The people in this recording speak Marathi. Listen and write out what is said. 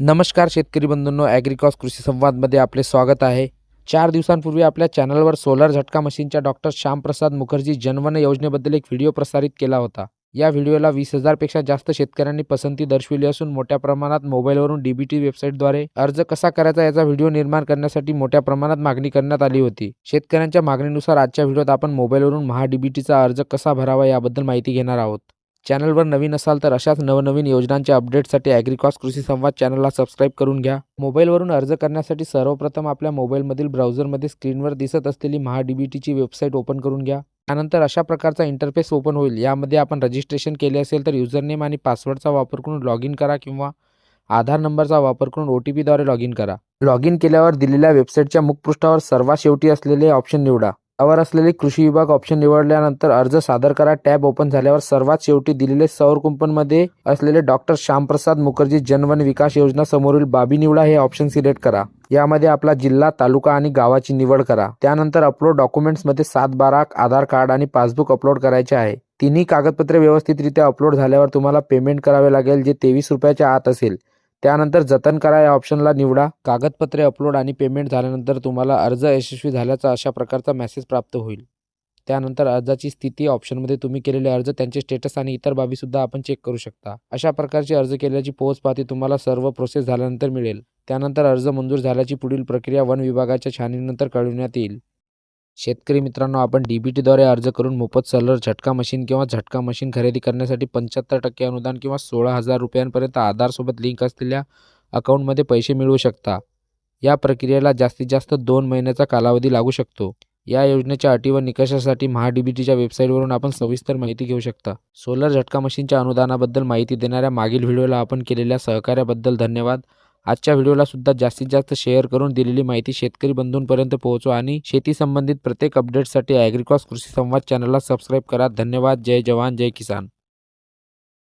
नमस्कार शेतकरी बंधूंनो ॲग्रिकॉस कृषी संवादमध्ये आपले स्वागत आहे. चार दिवसांपूर्वी आपल्या चॅनलवर सोलर झटका मशीनच्या डॉक्टर श्यामप्रसाद मुखर्जी जनवन योजनेबद्दल एक व्हिडिओ प्रसारित केला होता. या व्हिडिओला वीस हजारपेक्षा जास्त शेतकऱ्यांनी पसंती दर्शविली असून मोठ्या प्रमाणात मोबाईलवरून डी बी टी वेबसाईटद्वारे अर्ज कसा करायचा याचा व्हिडिओ निर्माण करण्यासाठी मोठ्या प्रमाणात मागणी करण्यात आली होती. शेतकऱ्यांच्या मागणीनुसार आजच्या व्हिडिओत आपण मोबाईलवरून महा डी बी टीचा अर्ज कसा भरावा याबद्दल माहिती घेणार आहोत. चॅनलवर नवीन असाल तर अशाच नवनवीन योजनांच्या अपडेटसाठी ॲग्रिकॉस कृषी संवाद चॅनलला सबस्क्राईब करून घ्या. मोबाईलवरून अर्ज करण्यासाठी सर्वप्रथम आपल्या मोबाईलमधील ब्राउझरमध्ये स्क्रीनवर दिसत असलेली महा डी बी टीची वेबसाईट ओपन करून घ्या. त्यानंतर अशा प्रकारचा इंटरफेस ओपन होईल. यामध्ये आपण रजिस्ट्रेशन केले असेल तर युजरनेम आणि पासवर्डचा वापर करून लॉग इन करा किंवा आधार नंबरचा वापर करून ओ टी पीद्वारे लॉग इन करा. लॉग इन केल्यावर दिलेल्या वेबसाईटच्या मुखपृष्ठावर सर्वात शेवटी असलेले ऑप्शन निवडा. त्यावर असलेले कृषी विभाग ऑप्शन निवडल्यानंतर अर्ज सादर करा. टॅब ओपन झाल्यावर सर्वात शेवटी दिलेले सौर कुंपनमध्ये असलेले डॉक्टर श्यामप्रसाद मुखर्जी जनवन विकास योजना समोरील बाबी निवडा हे ऑप्शन सिलेक्ट करा. यामध्ये आपला जिल्हा तालुका आणि गावाची निवड करा. त्यानंतर अपलोड डॉक्युमेंट्समध्ये सात बारा आधार कार्ड आणि पासबुक अपलोड करायचे आहे. तिन्ही कागदपत्रे व्यवस्थितरित्या अपलोड झाल्यावर तुम्हाला पेमेंट करावे लागेल जे तेवीस रुपयाच्या आत असेल. त्यानंतर जतन करा या ऑप्शनला निवडा. कागदपत्रे अपलोड आणि पेमेंट झाल्यानंतर तुम्हाला अर्ज यशस्वी झाल्याचा अशा प्रकारचा मेसेज प्राप्त होईल. त्यानंतर अर्जाची स्थिती ऑप्शनमध्ये तुम्ही केलेले अर्ज त्यांचे स्टेटस आणि इतर बाबीसुद्धा आपण चेक करू शकता. अशा प्रकारची अर्ज केल्याची पोहोच तुम्हाला सर्व प्रोसेस झाल्यानंतर मिळेल. त्यानंतर अर्ज मंजूर झाल्याची पुढील प्रक्रिया वन विभागाच्या छाननीनंतर कळविण्यात येईल. शेतकरी मित्रांनो आपण डी बी टीद्वारे अर्ज करून मोफत सलर झटका मशीन किंवा झटका मशीन खरेदी करण्यासाठी पंच्याहत्तर टक्के अनुदान किंवा सोळा हजार रुपयांपर्यंत आधारसोबत लिंक असलेल्या अकाउंटमध्ये पैसे मिळवू शकता. या प्रक्रियेला जास्तीत जास्त दोन महिन्याचा कालावधी लागू शकतो. या योजनेच्या अटी व निकषासाठी महा डी बी टीच्या वेबसाईटवरून आपण सविस्तर माहिती घेऊ शकता. सोलर झटका मशीनच्या अनुदानाबद्दल माहिती देणाऱ्या मागील व्हिडिओला आपण केलेल्या सहकार्याबद्दल धन्यवाद. आजच्या व्हिडिओला सुद्धा जास्तीत जास्त शेअर करून दिलेली माहिती शेतकरी बंधूंपर्यंत पोहोचवा आणि शेती संबंधित प्रत्येक अपडेटसाठी ॲग्रिकॉस कृषी संवाद चॅनलला सबस्क्राईब करा. धन्यवाद. जय जवान. जय किसान.